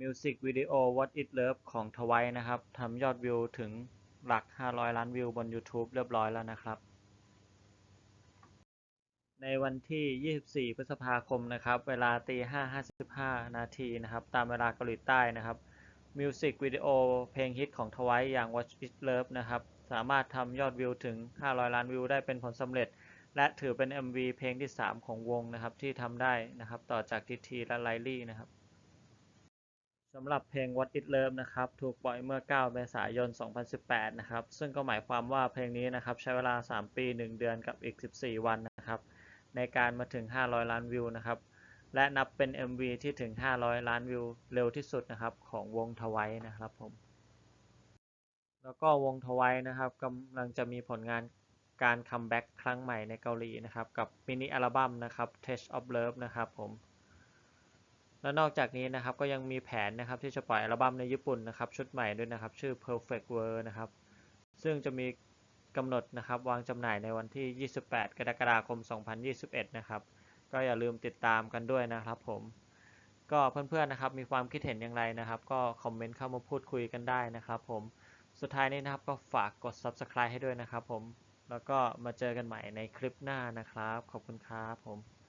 มิวสิกวิดีโอ What It Love ของทวายนะครับทำยอดวิวถึงหลัก 500 ล้านวิวบน YouTube เรียบร้อยแล้วนะครับ ในวันที่ 24 พฤษภาคมนะครับ เวลาตี 5.55 นาทีนะครับ ตามเวลาเกาหลีใต้นะครับมิวสิกวิดีโอเพลงฮิตของทวายอย่าง What It Love นะครับ สามารถทำยอดวิวถึง 500 ล้านวิวได้เป็นผลสำเร็จ และถือเป็น MV เพลงที่ 3 ของวงนะครับที่ทำได้นะครับ ต่อจากทีทีและไลลี่นะครับ สำหรับเพลง What It Love นะครับ ถูกปล่อยเมื่อ 9 เมษายน 2018 นะครับ ซึ่งก็หมายความว่าเพลงนี้นะครับ ใช้เวลา 3 ปี 1 เดือนกับอีก 14 วันนะครับ ในการมาถึง 500 ล้านวิวนะครับ และนับเป็น MV ที่ถึง 500 ล้านวิวเร็วที่สุดนะครับ ของวงทวายนะครับผม แล้วก็วงทวายนะครับกำลังจะมีผลงานการคัมแบ็กครั้งใหม่ในเกาหลีนะครับ กับมินิอัลบั้มนะครับ Taste of Love นะครับผม และนอกจากนี้นะครับก็ยังมีแผนนะครับที่จะปล่อยอัลบั้มในญี่ปุ่นนะครับชุดใหม่ด้วยนะครับชื่อ Perfect World นะครับซึ่งจะมีกำหนดนะครับวางจำหน่ายในวันที่ 28 กรกฎาคม 2021 นะครับก็อย่าลืมติดตามกันด้วยนะครับผมก็เพื่อนๆนะครับมีความคิดเห็นอย่างไรนะครับ ก็คอมเมนต์เข้ามาพูดคุยกันได้นะครับผมสุดท้ายนี้นะครับก็ฝากกด Subscribe ให้ด้วยนะครับผมแล้วก็มาเจอกันใหม่ในคลิปหน้านะครับ ขอบคุณครับผม